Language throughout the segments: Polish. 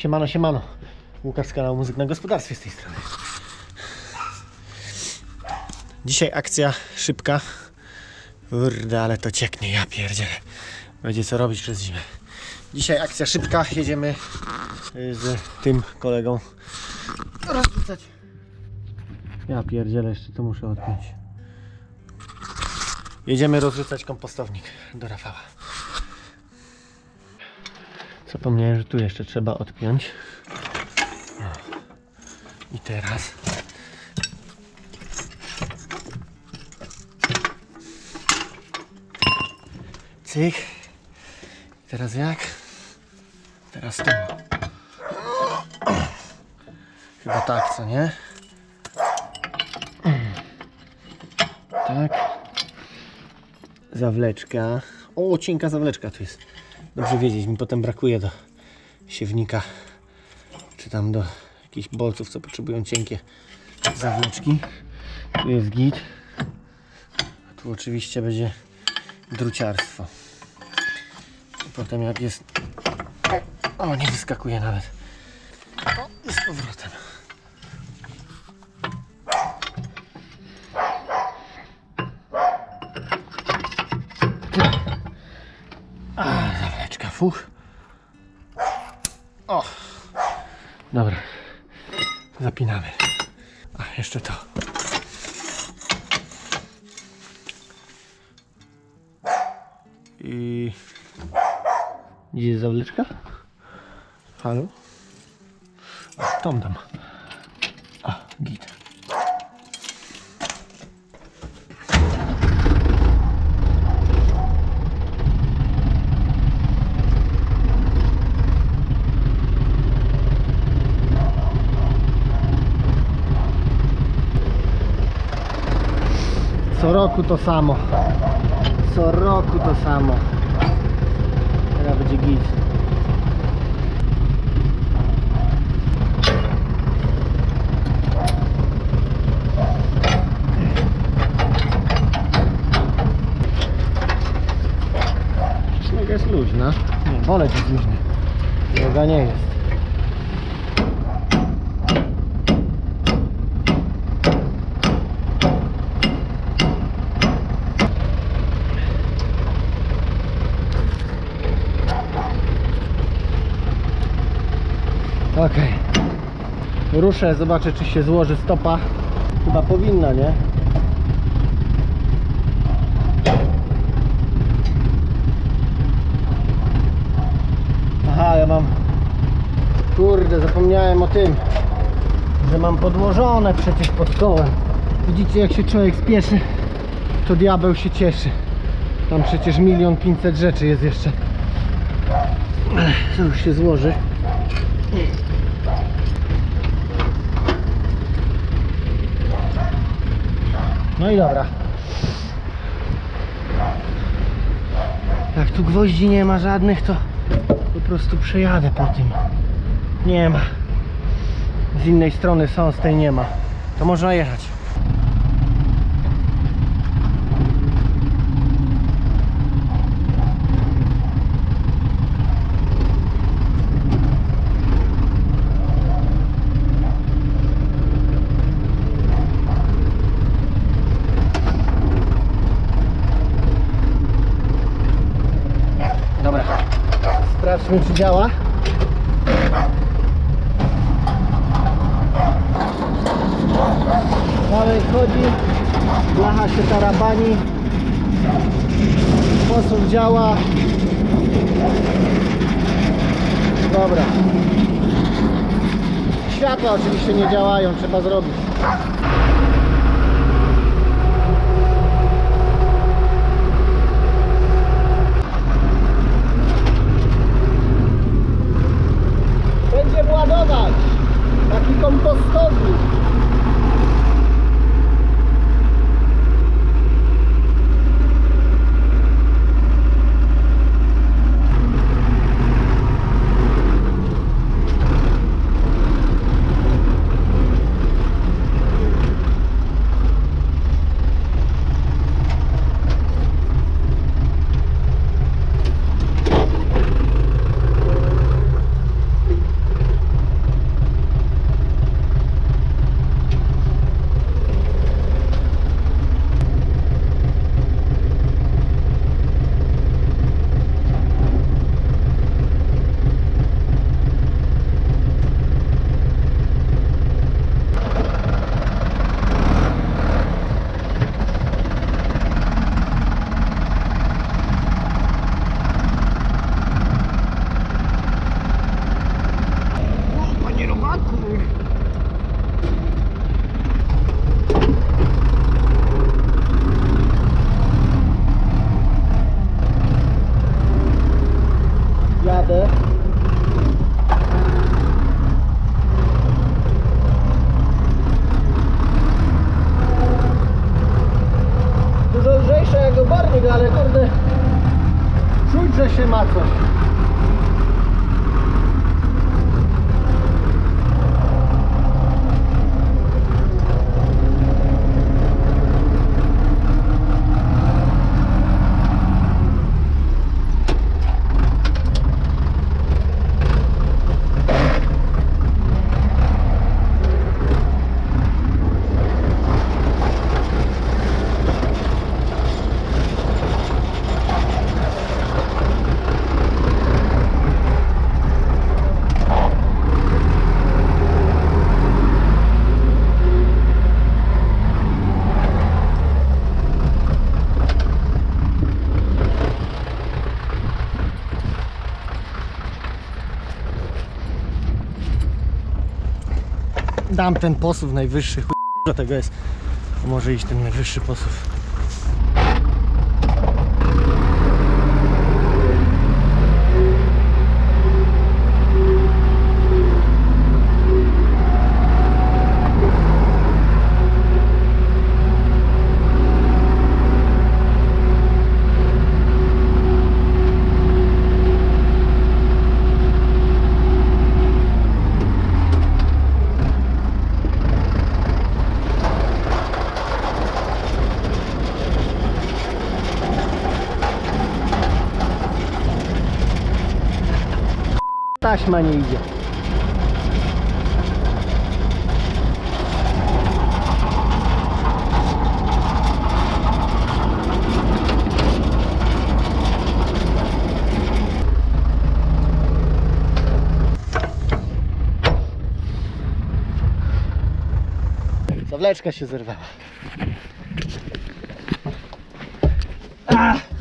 Siemano, siemano. Łukasz z kanału Muzyk na Gospodarstwie z tej strony. Dzisiaj akcja szybka. Kurde, ale to cieknie, ja pierdzielę. Będzie co robić przez zimę. Dzisiaj akcja szybka, jedziemy y, z tym kolegą rozrzucać. Ja pierdzielę, jeszcze to muszę odpiąć. Jedziemy rozrzucać kompostownik do Rafała. Zapomniałem, że tu jeszcze trzeba odpiąć. I teraz. Cyk. Teraz jak? Teraz tu. Chyba tak, co nie? Tak. Zawleczka. O, cienka zawleczka tu jest. Dobrze wiedzieć, mi potem brakuje do siewnika, czy tam do jakichś bolców, co potrzebują cienkie zawleczki. Tu jest git. Tu oczywiście będzie druciarstwo. Potem jak jest... O, nie wyskakuje nawet. O, z powrotem. A, fuch. O, dobra. Zapinamy. A, jeszcze to. I... Gdzie jest zawleczka? Halo? A, tam dam. A, git. Roku to samo. Co roku to samo. Teraz będzie git. Śnieg jest luźna. Nie, boleć jest luźny. Droga nie jest. Ruszę, zobaczę czy się złoży stopa. Chyba powinna, nie? Aha, ja mam... Kurde, zapomniałem o tym, że mam podłożone przecież pod kołem. Widzicie jak się człowiek spieszy, to diabeł się cieszy. Tam przecież milion pięćset rzeczy jest jeszcze. To już się złoży. No i dobra. Jak tu gwoździ nie ma żadnych, to po prostu przejadę po tym. Nie ma. Z innej strony są, z tej nie ma. To można jechać. Dobra. Sprawdźmy czy działa. Dalej chodzi. Blacha się tarabani. Sposób działa. Dobra. Światła oczywiście nie działają, trzeba zrobić. Będzie władować. Taki kompostownik. Dam ten posuw najwyższy, chuj do tego jest. Może iść ten najwyższy posuw. Taśma nie idzie. Zawleczka się zerwała. Ah!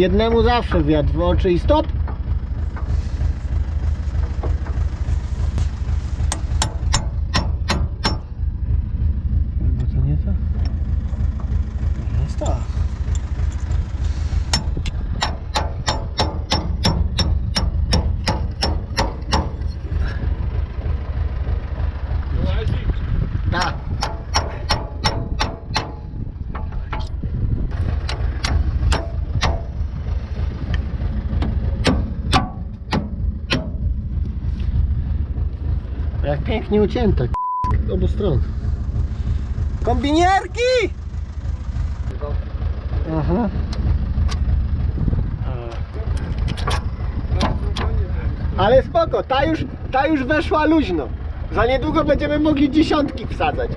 Jednemu zawsze wiatr w oczy i stop! Albo to nie to? Nie jest to. Tak. Jak pięknie ucięte k- obu stron. Kombinierki! Aha. Ale spoko, ta już, ta już weszła luźno. Za niedługo będziemy mogli dziesiątki wsadzać.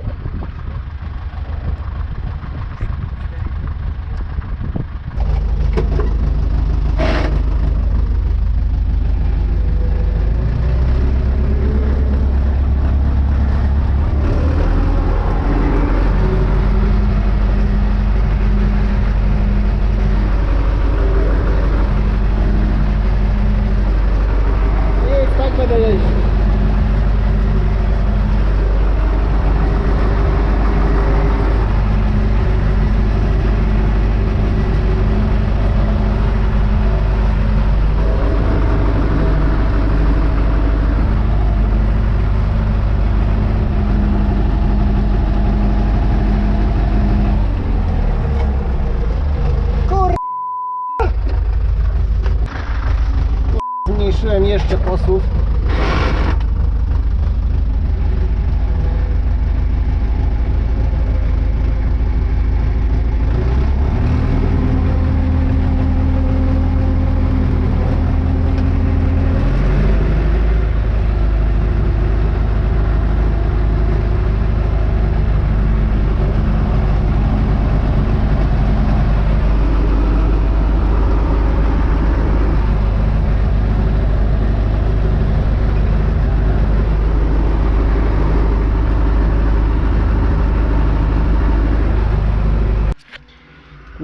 posłów.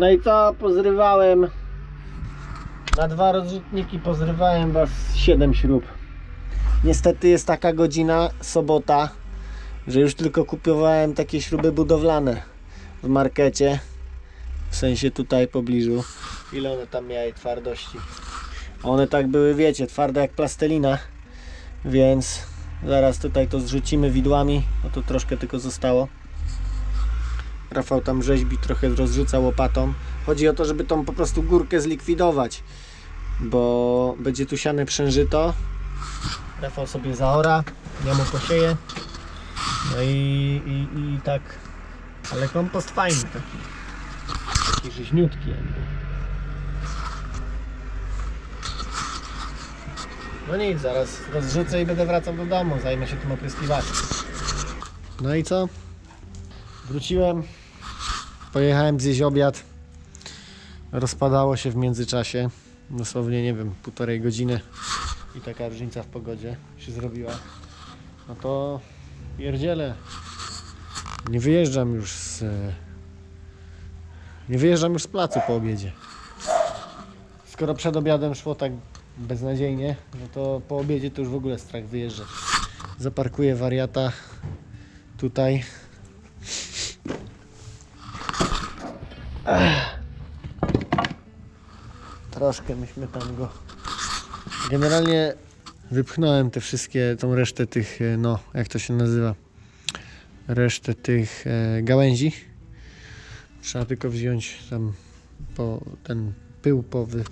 No i co? Pozrywałem na dwa rozrzutniki pozrywałem was 7 śrub. Niestety jest taka godzina, sobota, że już tylko kupowałem takie śruby budowlane w markecie. W sensie tutaj pobliżu. Ile one tam miały twardości? One tak były, wiecie, twarde jak plastelina. Więc zaraz tutaj to zrzucimy widłami. No to troszkę tylko zostało. Rafał tam rzeźbi, trochę rozrzuca łopatą. Chodzi o to, żeby tą po prostu górkę zlikwidować, bo będzie tu siane przężyto. Rafał sobie zaora, ja mu posieję. No i, i, i tak, ale kompost fajny taki, taki jakby. No nic, zaraz rozrzucę i będę wracał do domu, zajmę się tym opryskiwaczem. No i co? Wróciłem, pojechałem zjeść obiad. Rozpadało się w międzyczasie, dosłownie nie wiem, półtorej godziny i taka różnica w pogodzie się zrobiła. No to pierdzielę. Nie wyjeżdżam już z... Nie wyjeżdżam już z placu po obiedzie. Skoro przed obiadem szło tak beznadziejnie, no to po obiedzie to już w ogóle strach wyjeżdżać. Zaparkuję wariata tutaj. Troszkę myśmy tam go. Generalnie wypchnąłem te wszystkie, tą resztę tych, e, no, jak to się nazywa? Resztę tych e, gałęzi. Trzeba tylko wziąć tam po ten pył powy,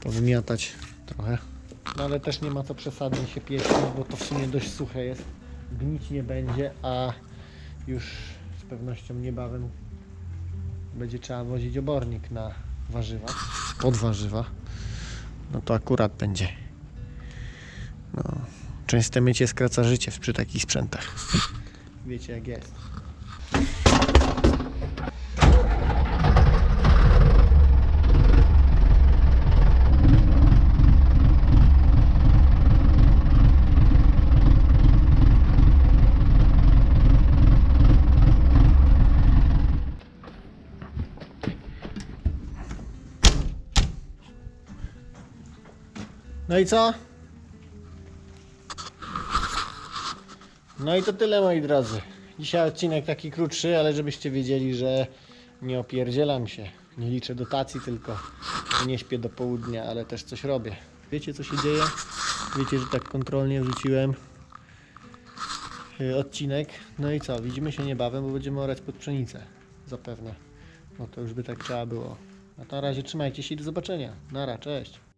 powymiatać trochę. No ale też nie ma co przesadnie się pieścić, bo to w sumie dość suche jest. Gnić nie będzie, a już z pewnością niebawem będzie trzeba wozić obornik na warzywa, pod warzywa. No to akurat będzie. No, częste mycie skraca życie przy takich sprzętach. Wiecie jak jest. No i co? No i to tyle moi drodzy. Dzisiaj odcinek taki krótszy, ale żebyście wiedzieli, że nie opierdzielam się. Nie liczę dotacji, tylko nie śpię do południa, ale też coś robię. Wiecie co się dzieje? Wiecie, że tak kontrolnie wrzuciłem y, odcinek. No i co? Widzimy się niebawem, bo będziemy orać pod pszenicę. Zapewne. No to już by tak trzeba było. A to na razie trzymajcie się i do zobaczenia. Nara, cześć.